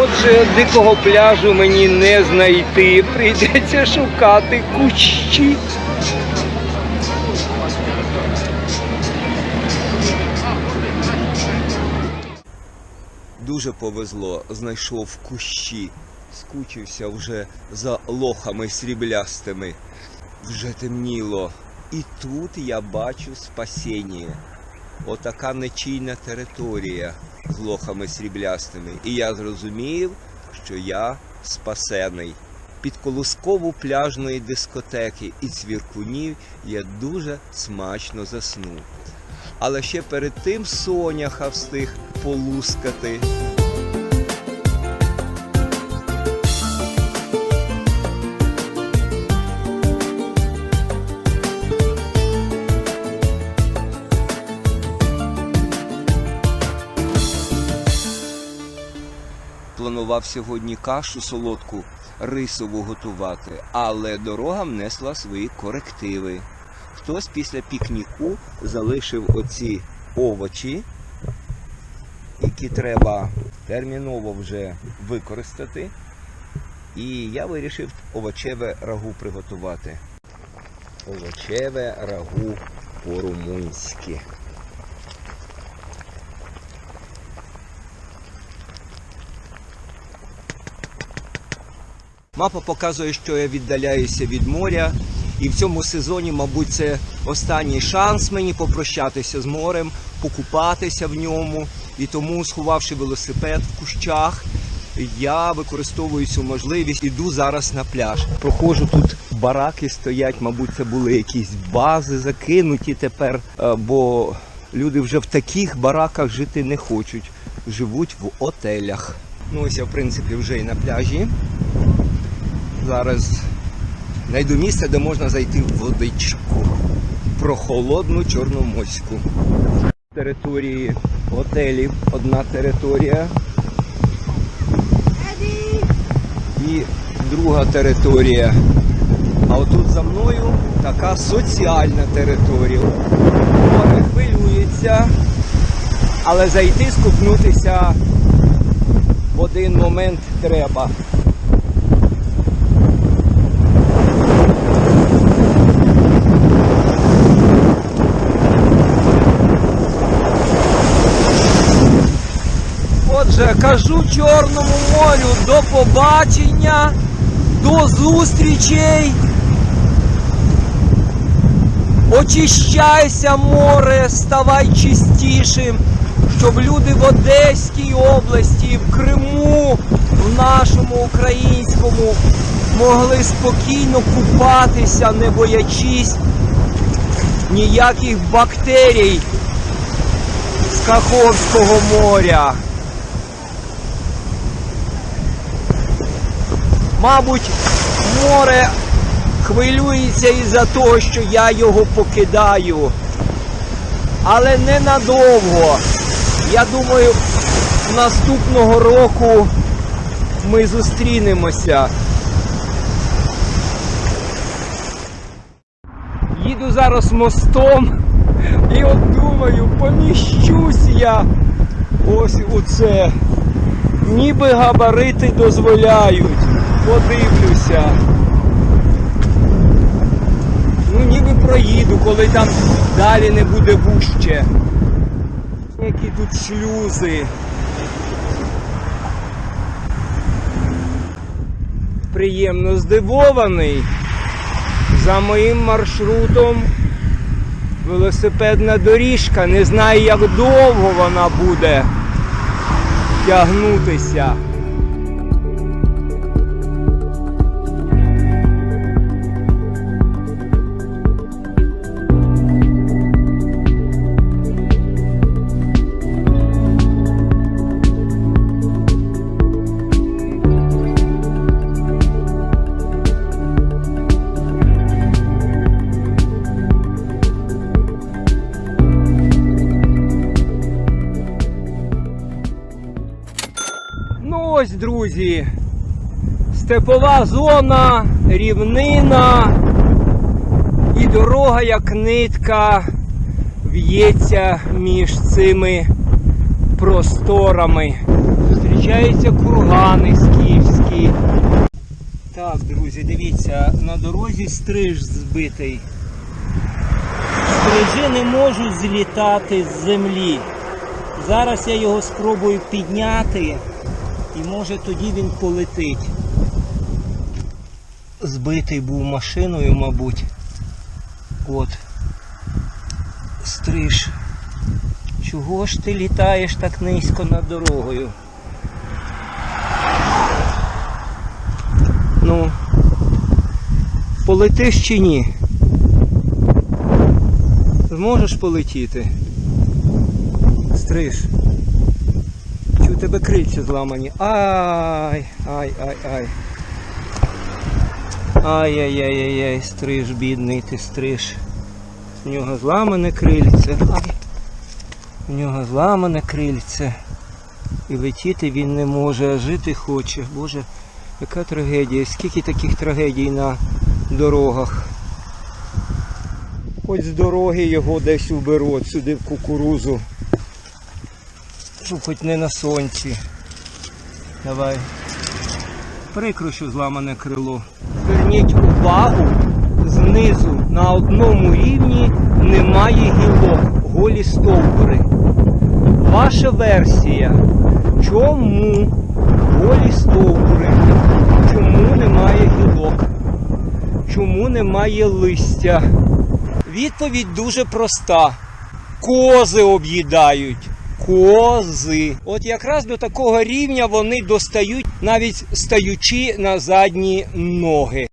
Отже, дикого пляжу мені не знайти. Прийдеться шукати кущі. Дуже повезло, знайшов кущі, скучився вже за лохами сріблястими. Вже темніло. І тут я бачу спасіння. Отака нечійна територія з лохами сріблястими. І я зрозумів, що я спасений. Під колоскову пляжної дискотеки і цвіркунів я дуже смачно заснув. Але ще перед тим соняха встиг полускати. Планував сьогодні кашу солодку рисову готувати, але дорога внесла свої корективи. Хтось після пікніку залишив оці овочі, які треба терміново вже використати. І я вирішив овочеве рагу приготувати. Овочеве рагу по-румунськи. Мапа показує, що я віддаляюся від моря, і в цьому сезоні, мабуть, це останній шанс мені попрощатися з морем, покупатися в ньому. І тому, сховавши велосипед в кущах, я використовую цю можливість. Іду зараз на пляж. Проходжу тут бараки стоять, мабуть, це були якісь бази закинуті тепер, е, бо люди вже в таких бараках жити не хочуть. Живуть в отелях. Ну ось я, в принципі, вже і на пляжі. Зараз знайду місце, де можна зайти в водичку. Прохолодну чорноморську. Території готелів одна територія. І друга територія. А отут за мною така соціальна територія. Море хвилюється, але зайти, скупнутися в один момент треба. Отже, кажу Чорному морю до побачення, до зустрічей. Очищайся, море, ставай чистішим, щоб люди в Одеській області, в Криму, в нашому українському могли спокійно купатися, не боячись ніяких бактерій з Каховського моря. Мабуть, море хвилюється із-за того, що я його покидаю. Але ненадовго. Я думаю, наступного року ми зустрінемося. Їду зараз мостом і от думаю, поміщусь я ось у це. Ніби габарити дозволяють. Подивлюся. Ну, ніби проїду, коли там далі не буде вуще. Які тут шлюзи. Приємно здивований. За моїм маршрутом велосипедна доріжка. Не знаю, як довго вона буде тягнутися. Друзі, степова зона, рівнина і дорога, як нитка, в'ється між цими просторами. Зустрічаються кургани скіфські. Так, друзі, дивіться, на дорозі стриж збитий. Стрижи не можуть злітати з землі. Зараз я його спробую підняти і може тоді він полетить. Збитий був машиною, мабуть. От. Стриж. Чого ж ти літаєш так низько над дорогою? Ну, полетиш чи ні? Зможеш полетіти? Стриж. У тебе крильця зламані? Ай, ай, ай, ай. Ай-яй-яй-яй, стриж, бідний ти стриж. У нього зламане крильце. Ай. У нього зламане крильце. І летіти він не може, а жити хоче. Боже, яка трагедія. Скільки таких трагедій на дорогах. Хоч з дороги його десь уберуть сюди в кукурузу. Щоб хоч не на сонці. Давай. Прикро, що зламане крило. Зверніть увагу, знизу на одному рівні немає гілок, голі стовбури. Ваша версія. Чому голі стовбури? Чому немає гілок? Чому немає листя? Відповідь дуже проста. Кози об'їдають. Кози. От якраз до такого рівня вони достають, навіть стаючи на задні ноги.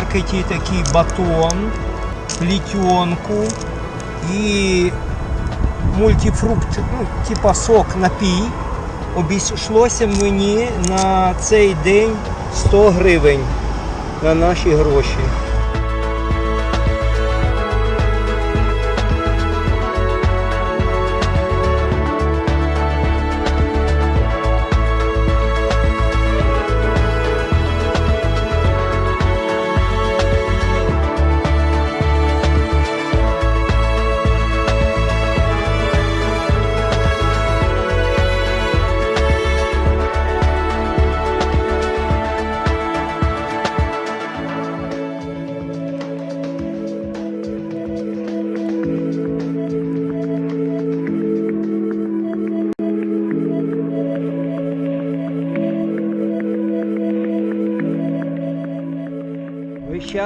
Маркеті такий батон, плітьонку і мультифрукт, ну, типа сок напій. Обійшлося мені на цей день 100 гривень на наші гроші.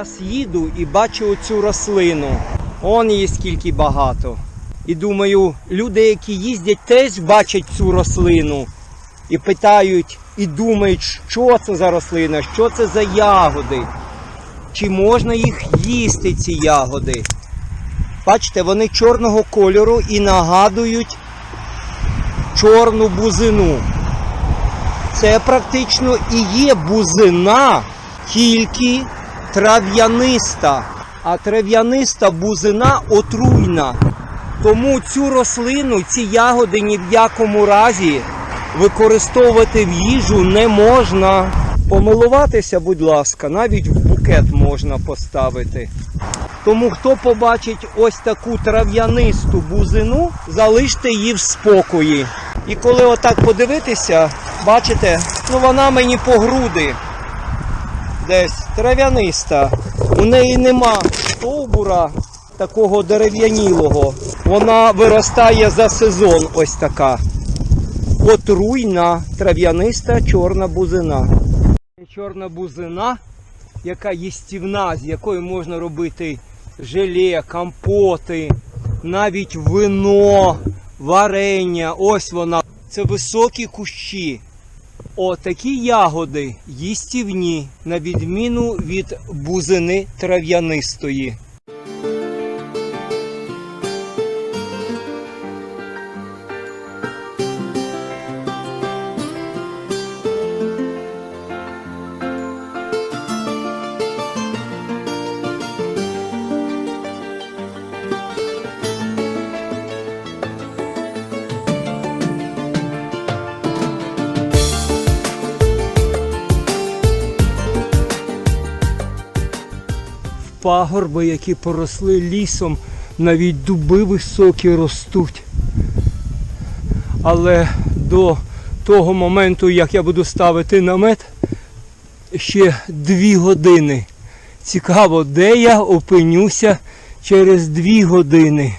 Час їду і бачу оцю рослину. Он її скільки багато. І думаю, люди, які їздять, теж бачать цю рослину і питають, і думають, що це за рослина, що це за ягоди, чи можна їх їсти, ці ягоди. Бачите, вони чорного кольору і нагадують чорну бузину. Це практично і є бузина, тільки трав'яниста. А трав'яниста бузина отруйна. Тому цю рослину, ці ягоди ні в якому разі використовувати в їжу не можна. Помилуватися, будь ласка, навіть в букет можна поставити. Тому хто побачить ось таку трав'янисту бузину, залиште її в спокої. І коли отак подивитися, бачите, ну вона мені по груди десь трав'яниста. У неї нема стовбура такого дерев'янілого. Вона виростає за сезон ось така. Отруйна трав'яниста чорна бузина. чорна бузина, яка їстівна, з якої можна робити желе, компоти, навіть вино, варення. Ось вона. Це високі кущі. О, такі ягоди їстівні, на відміну від бузини трав'янистої. Пагорби, які поросли лісом, навіть дуби високі ростуть. Але до того моменту, як я буду ставити намет, ще дві години. Цікаво, де я опинюся через дві години.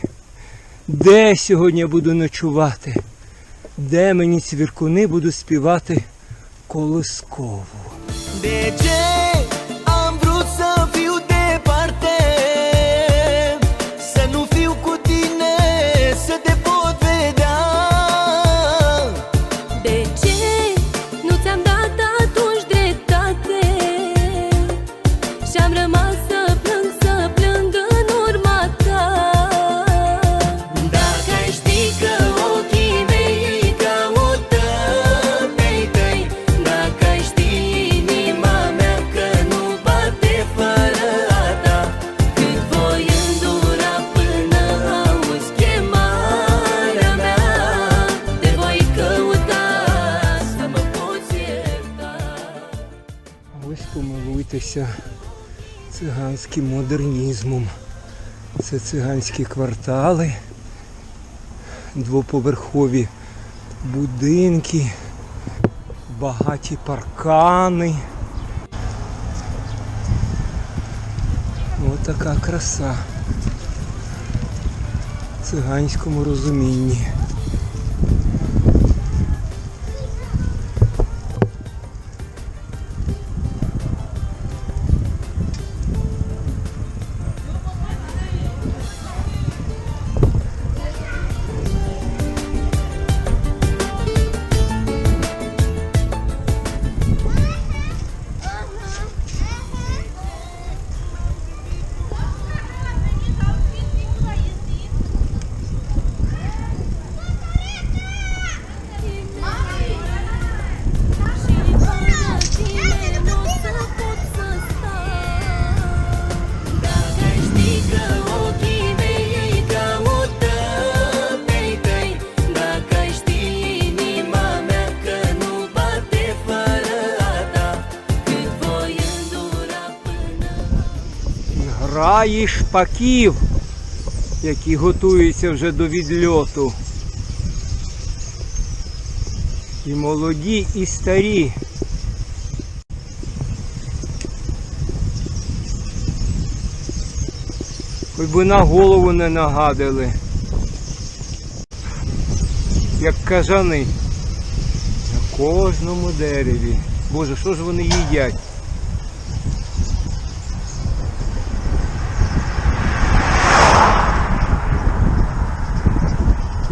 Де сьогодні буду ночувати? Де мені цвіркуни будуть співати колискову? Помилуйтеся циганським модернізмом. Це циганські квартали, двоповерхові будинки, багаті паркани. Ось така краса в циганському розумінні. Граї шпаків, які готуються вже до відльоту. І молоді, і старі. Хоч би на голову не нагадали. Як кажани. На кожному дереві. Боже, що ж вони їдять?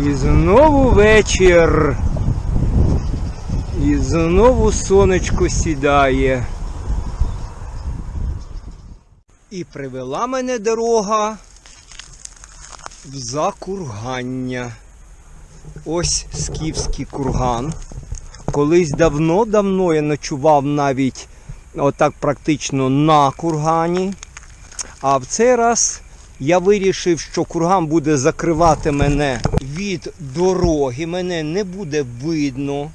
І знову вечір. І знову сонечко сідає. І привела мене дорога в закургання. Ось скіфський курган. Колись давно-давно я ночував навіть отак практично на кургані. А в цей раз я вирішив, що курган буде закривати мене від дороги, мене не буде видно.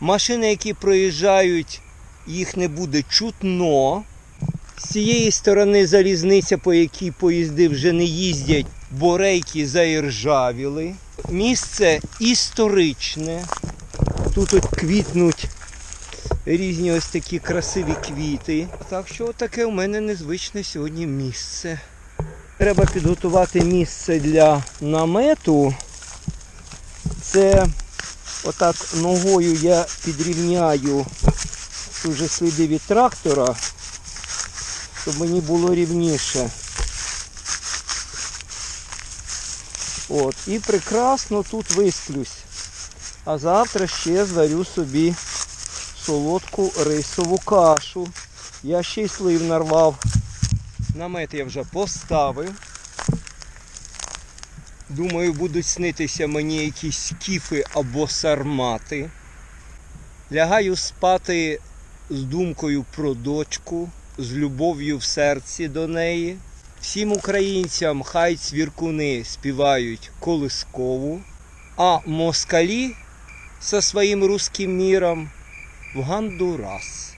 Машини, які проїжджають, їх не буде чутно. З цієї сторони залізниця, по якій поїзди вже не їздять, бо рейки заіржавіли. Місце історичне. Тут от квітнуть різні ось такі красиві квіти. Так що таке у мене незвичне сьогодні місце. Треба підготувати місце для намету. Це отак ногою я підрівняю Тут же сліди від трактора, щоб мені було рівніше. От, і прекрасно тут висплюсь. А завтра ще зварю собі солодку рисову кашу. Я ще й слив нарвав. Намет я вже поставив. Думаю, будуть снитися мені якісь кіфи або сармати. Лягаю спати з думкою про дочку, з любов'ю в серці до неї. Всім українцям хай цвіркуни співають колискову, а москалі зі своїм руським міром в Гандурас.